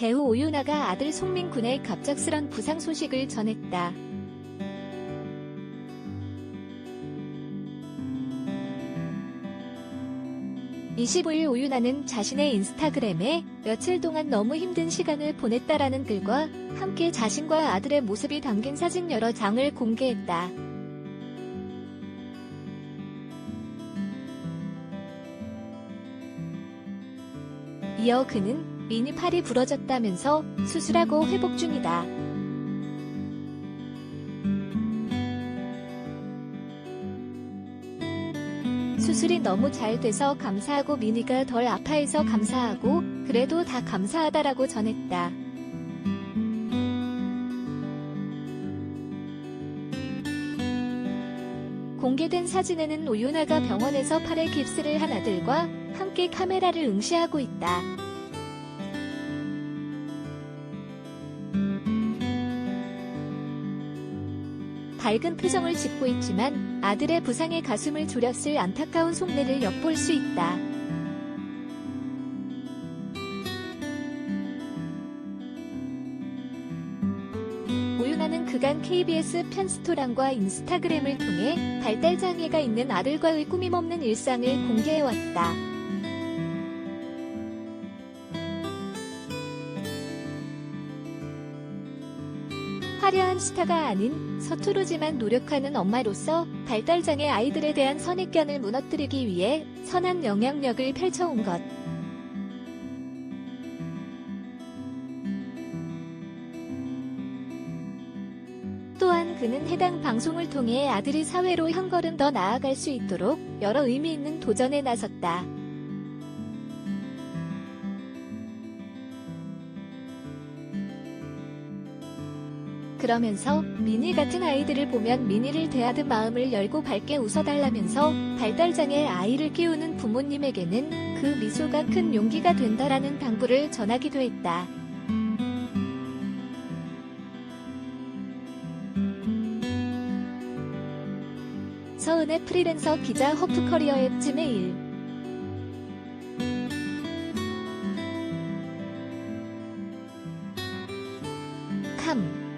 배우 오윤아가 아들 송민군의 갑작스런 부상 소식을 전했다. 25일 오윤아는 자신의 인스타그램에 며칠 동안 너무 힘든 시간을 보냈다라는 글과 함께 자신과 아들의 모습이 담긴 사진 여러 장을 공개했다. 이어 그는 미니 팔이 부러졌다면서 수술하고 회복 중이다. 수술이 너무 잘 돼서 감사하고 미니가 덜 아파해서 감사하고 그래도 다 감사하다라고 전했다. 공개된 사진에는 오윤아가 병원에서 팔에 깁스를 한 아들과 함께 카메라를 응시하고 있다. 밝은 표정을 짓고 있지만 아들의 부상에 가슴을 졸였을 안타까운 속내를 엿볼 수 있다. 오윤아는 그간 KBS 편스토랑과 인스타그램을 통해 발달 장애가 있는 아들과의 꾸밈없는 일상을 공개해왔다. 화려한 스타가 아닌 서투르지만 노력하는 엄마로서 발달장애 아이들에 대한 선입견을 무너뜨리기 위해 선한 영향력을 펼쳐온 것. 또한 그는 해당 방송을 통해 아들이 사회로 한 걸음 더 나아갈 수 있도록 여러 의미 있는 도전에 나섰다. 그러면서 미니 같은 아이들을 보면 미니를 대하듯 마음을 열고 밝게 웃어달라면서 발달장애 아이를 키우는 부모님에게는 그 미소가 큰 용기가 된다라는 당부를 전하기도 했다. 서은의 프리랜서 기자 허프커리어의 지메일 캄